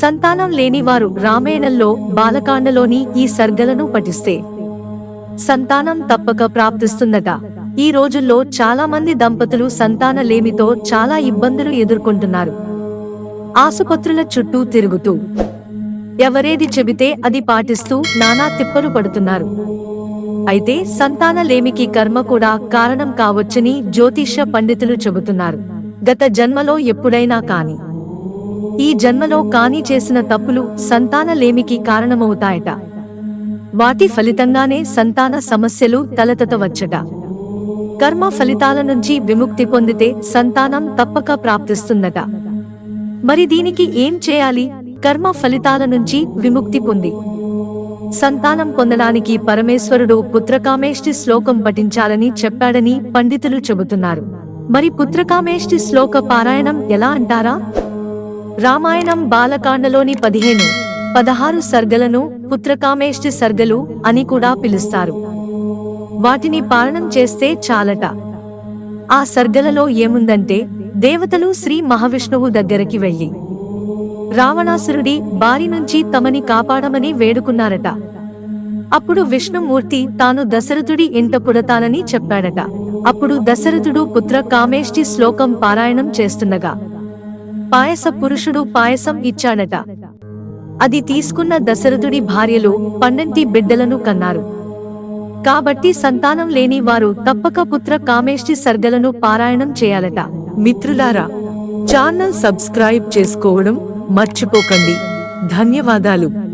సంతానం లేనివారు రామాయణంలో బాలకాండలోని ఈ సర్గలను పఠిస్తే సంతానం తప్పక ప్రాప్తిస్తుందట. ఈ రోజుల్లో చాలా మంది దంపతులు సంతాన లేమితో చాలా ఇబ్బందులు ఎదుర్కొంటున్నారు. ఆసుపత్రుల చుట్టూ తిరుగుతూ ఎవరేది చెబితే అది పాటిస్తూ నానా తిప్పలు పడుతున్నారు. అయితే సంతాన లేమికి కర్మ కూడా కారణం కావచ్చని జ్యోతిష్య పండితులు చెబుతున్నారు. గత జన్మలో ఎప్పుడైనా కాని ఈ జన్మలో కాని చేసిన తప్పులు సంతాన లేమికి కారణమవుతాయట. వాటి ఫలితంగానే సంతాన సమస్యలు తలెత్తవచ్చట. కర్మ ఫలితాల నుంచి విముక్తి పొందితే సంతానం తప్పక ప్రాప్తిస్తుందట. మరి దీనికి ఏం చేయాలి? కర్మ ఫలితాల నుంచి విముక్తి పొంది. సంతానం పొందడానికి పరమేశ్వరుడు పుత్రకామేష్టి శ్లోకం పఠించాలని చెప్పాడని పండితులు చెబుతున్నారు. మరి పుత్రకామేష్టి శ్లోక పారాయణం ఎలా అంటారా? రామాయణం బాలకాండలోని పదిహేను పదహారు సర్గలను పుత్రకామేష్టి సర్గలు అని కూడా పిలుస్తారు. వాటిని పాలనం చేస్తే చాలట. ఆ సర్గలలో ఏముందంటే దేవతలు శ్రీ మహావిష్ణువు దగ్గరికి వెళ్ళి రావణాసురుడి బారి నుంచి తమని కాపాడమని వేడుకున్నారట. అప్పుడు విష్ణుమూర్తి తాను దశరథుడి ఇంట పుడతానని చెప్పాడట. అప్పుడు దశరథుడు పుత్ర కామేష్టి శ్లోకం పారాయణం చేస్తుండగా పాయస పురుషుడు పాయసం ఇచ్చాడట. అది తీసుకున్న దశరథుడి భార్యలు పన్నెంటి బిడ్డలను కన్నారు. కాబట్టి సంతానం లేని వారు తప్పక పుత్ర కామేష్టి సర్గలను పారాయణం చేయాలట. మిత్రులారా ఛానల్ సబ్స్క్రైబ్ చేసుకోవడం మర్చిపోకండి. ధన్యవాదాలు.